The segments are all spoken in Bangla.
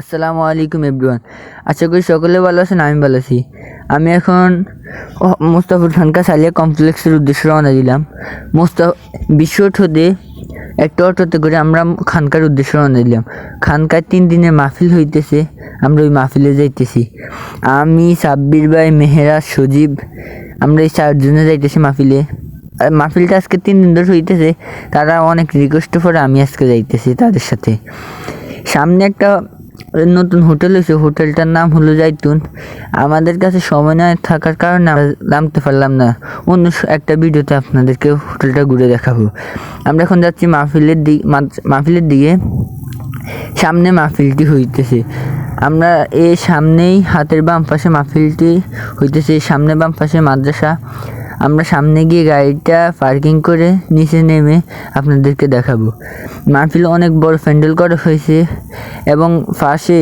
আসসালামু আলাইকুম, এভরিওয়ান। আশা করি সকলে ভালো আছেন, আমি ভালো আছি। আমি এখন মুস্তাফুর খানকা সালিয়া কমপ্লেক্সের উদ্দেশ্যে রওনা দিলাম। মুস্তা বিশ্ব হতে একটা অটোতে করে আমরা খানকার উদ্দেশ্যে রওনা দিলাম। খানকার তিন দিনের মাহফিল হইতেছে, আমরা ওই মাহফিলে যাইতেছি। আমি, সাব্বির ভাই মেহেরাজ সজীব, আমরা এই চারজনে যাইতেছি মাহফিলে। মাহফিলটা আজকে তিন দিন ধরে হইতেছে, তারা অনেক রিকোয়েস্ট করে আমি আজকে যাইতেছি তাদের সাথে। সামনে একটা নতুন হোটেল হয়েছে হোটেলটার নাম হলো জাইতুন। আমাদের কাছে সময় না থাকার কারণে আমরা নামতে পারলাম না। অন্য একটা ভিডিওতে আপনাদেরকে হোটেলটা ঘুরে দেখাবো। আমরা এখন যাচ্ছি মাহফিলের দিক মাহফিলের দিকে। সামনে মাহফিলটি হইতেছে। আমরা এই সামনেই হাতের বাম পাশে মাহফিলটি হইতেছে সামনে বাম পাশে মাদ্রাসা। আমরা সামনে গিয়ে গাড়িটা পার্কিং করে নিচে নেমে আপনাদেরকে দেখাবো। মাহফিল অনেক বড় প্যান্ডেল করা হয়েছে এবং পাশে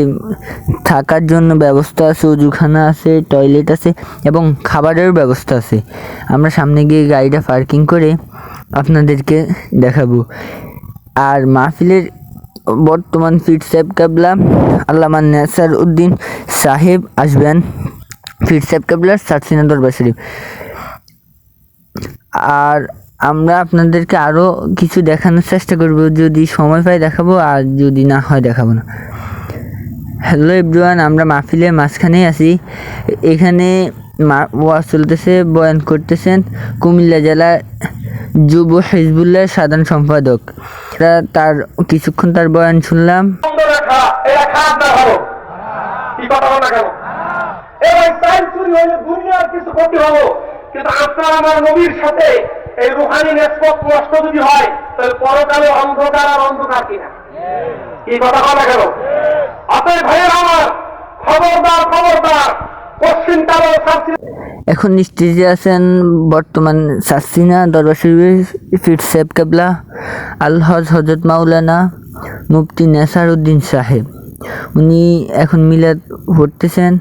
থাকার জন্য ব্যবস্থা আছে উজুখানা আছে, টয়লেট আছে এবং খাবারের ব্যবস্থা আছে। আমরা সামনে গিয়ে গাড়িটা পার্কিং করে আপনাদেরকে দেখাবো। আর মাহফিলের বর্তমান ফিট সাহেব কাবলা, আল্লামা নেসার উদ্দিন সাহেব আসবেন। ফিট সাহেব কাবলার সাতসিনা দরবার শরীফ। আর আমরা আপনাদেরকে আরও কিছু দেখানোর চেষ্টা করব। যদি সময় পাই দেখাবো, আর যদি না হয় দেখাবো না। হ্যালো এভরিওয়ান আমরা মাহফিলের মাঝখানেই আছি। এখানে ওয়াজ চলতেছে, বয়ান করতেছেন কুমিল্লা জেলার যুব হিজবুল্লাহ সাধারণ সম্পাদক। তার কিছুক্ষণ তার বয়ান শুনলাম। কেন? এবার চুরি হইলে দুনিয়ার কিছু ক্ষতি হলো কিন্তু আপনার আমার নবীর সাথে এই রুহানি নেসপত নষ্ট যদি হয়, তাহলে পরকালে অন্ধকার আর অন্ধকার কিনা? কি কথা না কেন? অতএব ভাইয়ের আমার, খবরদার খবরদার, পশ্চিম কালো এখন স্টেজে আছেন বর্তমান সাসিনা, দরবার শরীফের ফিট সাহেব কেবলা আলহজ হজরত মাওলানা মুফতি নেসার উদ্দিন সাহেব। উনি এখন মিলাদ পড়তেছেন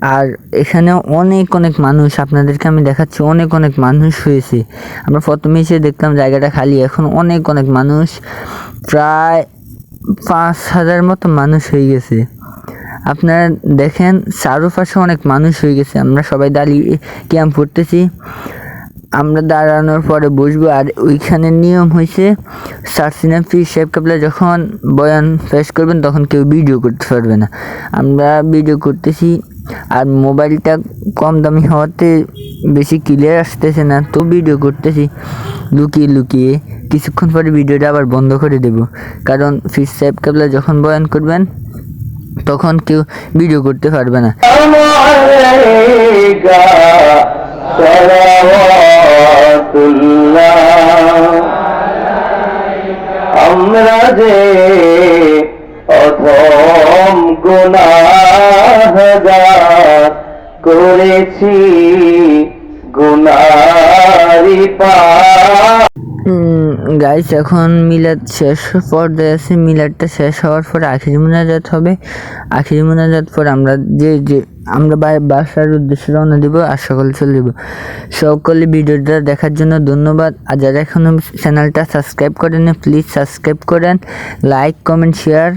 আর এখানে অনেক অনেক মানুষ, আপনাদেরকে আমি দেখাচ্ছি, অনেক অনেক মানুষ হয়েছে। আমরা প্রথমে এসে দেখলাম জায়গাটা খালি, এখন অনেক অনেক মানুষ, প্রায় পাঁচ হাজার মতো মানুষ হয়ে গেছে। আপনারা দেখেন, চারোপাশে অনেক মানুষ হয়ে গেছে। আমরা সবাই দাঁড়িয়ে ক্যাম্প করতেছি। আমরা দাঁড়ানোর পরে বসবো, আর ওইখানে নিয়ম হয়েছে সারসিনা ফি সাহেব কাবলা যখন বয়ান পেশ করবেন, তখন কেউ ভিডিও করতে পারবে না। আমরা ভিডিও করতেছি। আর মোবাইলটা কম দামি হওয়াতে বেশি ক্লিয়ার আসতেছে না, তো ভিডিও করতেছি। লুকিয়ে লুকিয়ে কিছুক্ষণ পরে ভিডিওটা আবার বন্ধ করে দেব। কারণ ফিস সাহেব ক্যাবলা যখন বয়ান করবেন, তখন কেউ ভিডিও করতে পারবে না। আমরা যে অথম গুণা করেছি গাইস এখন মিলাদ শেষ পর্যায়ে আছে। মিলাদটা শেষ হওয়ার পরে আখির মোনাজাত হবে। আখির মোনাজাত পর আমরা যে যে, আমরা বাসার উদ্দেশ্যে রওনা দিব আর সকলে চলে যাব। সকলে ভিডিওটা দেখার জন্য ধন্যবাদ। আর যারা এখনও চ্যানেলটা সাবস্ক্রাইব করেন প্লিজ সাবস্ক্রাইব করেন লাইক কমেন্ট শেয়ার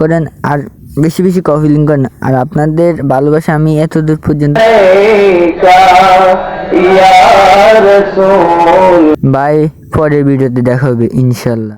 করেন। আর বেশি বেশি কফিলিং করেন আর আপনাদের ভালোবাসা আমি এত দূর পর্যন্ত বাই পরের ভিডিওতে দেখা হবে ইনশাল্লাহ।